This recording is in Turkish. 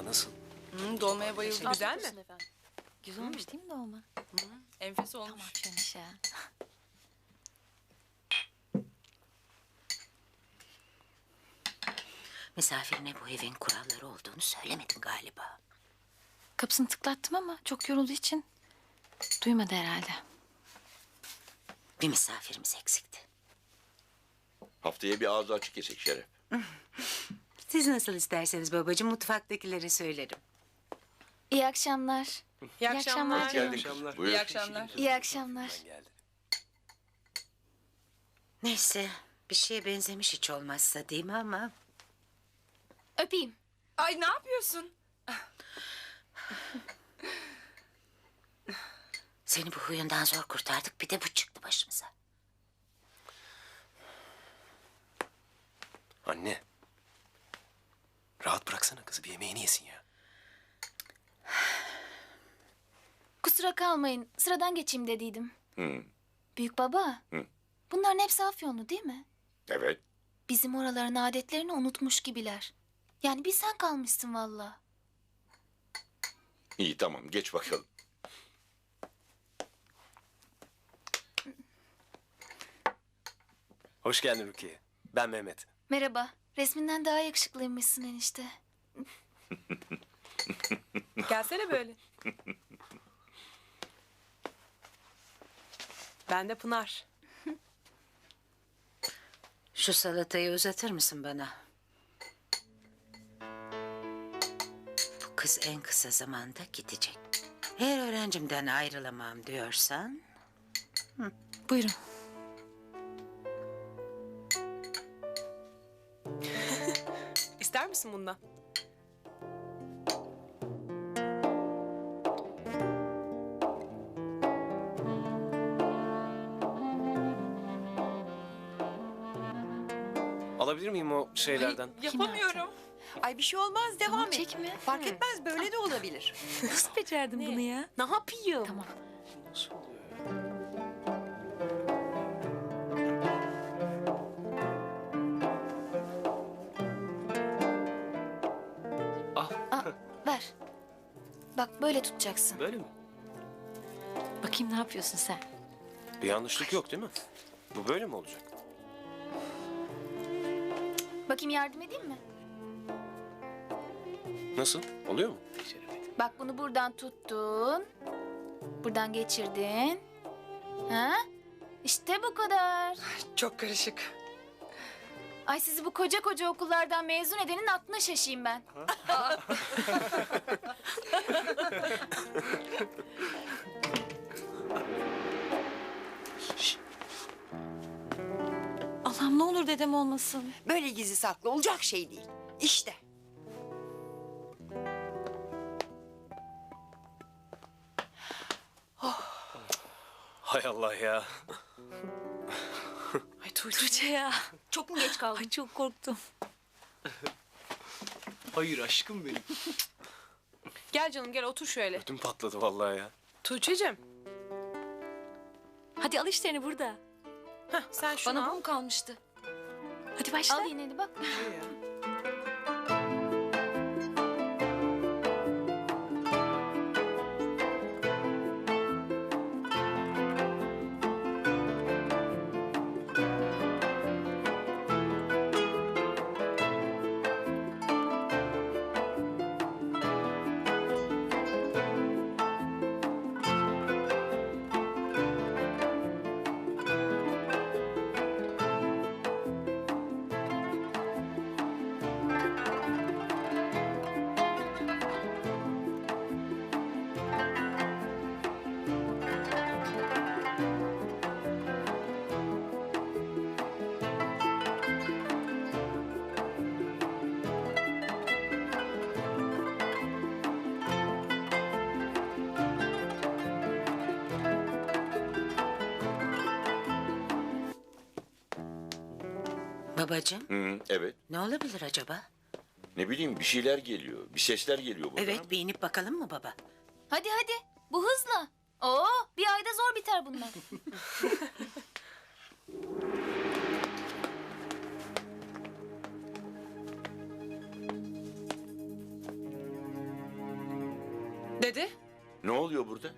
Merhaba nasıl? Hı, dolmaya bayıldım. Güzel mi? Güzel olmuş değil mi dolma? Enfes olmuş. Afiyonmuş ya. Misafirine bu evin kuralları olduğunu söylemedin galiba. Kapısını tıklattım ama çok yorulduğu için duymadı herhalde. Bir misafirimiz eksikti. Haftaya bir ağzı açık yesek Şeref. Siz nasıl isterseniz babacığım mutfaktakilere söylerim. İyi akşamlar. İyi akşamlar. akşamlar. Geldin. akşamlar. Buyur. İyi akşamlar. İyi akşamlar. Neyse bir şeye benzemiş hiç olmazsa değil mi ama... Öpeyim. Ay ne yapıyorsun? Seni bu huyundan zor kurtardık bir de bu çıktı başımıza. Anne. Rahat bıraksana kızı bir yemeğini yesin ya. Kusura kalmayın. Sıradan geçeyim dediydim. Hı. Büyük baba. Hı. Bunların hepsi Afyonlu değil mi? Evet. Bizim oraların adetlerini unutmuş gibiler. Yani bir sen kalmışsın valla. İyi tamam geç bakalım. Hoş geldin Rukiye. Ben Mehmet. Merhaba. Resminden daha yakışıklıymışsın enişte. Gelsene böyle. Ben de Pınar. Şu salatayı uzatır mısın bana? Bu kız en kısa zamanda gidecek. Eğer öğrencimden ayrılamam diyorsan... Buyurun. Misin bundan? Alabilir miyim o şeylerden? Yapamıyorum. Ay bir şey olmaz devam et. çekme. Fark etmez böyle de olabilir. Nasıl becerdin bunu ya? ne yapayım? Tamam. Nasıl? Bak böyle tutacaksın. Böyle mi? Bakayım ne yapıyorsun sen? Bir yanlışlık yok değil mi? Bu böyle mi olacak? Bakayım yardım edeyim mi? Nasıl? Oluyor mu? Bak bunu buradan tuttun. Buradan geçirdin. Ha? İşte bu kadar. Çok karışık. Ay sizi bu koca koca okullardan mezun edenin aklına şaşayım ben. Allah'ım ne olur dedem olmasın. Böyle gizli saklı olacak şey değil. İşte. Hay Allah ya. Tuğçe. Tuğçe ya. Çok mu geç kaldın? Ay çok korktum. Hayır aşkım benim. Gel canım gel otur şöyle. Ödüm patladı vallahi ya. Tuğçe'cim. Hadi al işlerini burada. Heh, sen şunu Bana al. bu mu kalmıştı? Hadi başla. Al yine de bak. Babacığım Hı, evet. ne olabilir acaba? Ne bileyim bir şeyler geliyor. Bir sesler geliyor buradan. Evet bir inip bakalım mı baba? Hadi hadi. Bu hızla. Oo, bir ayda zor biter bunlar. Dede Ne oluyor burada?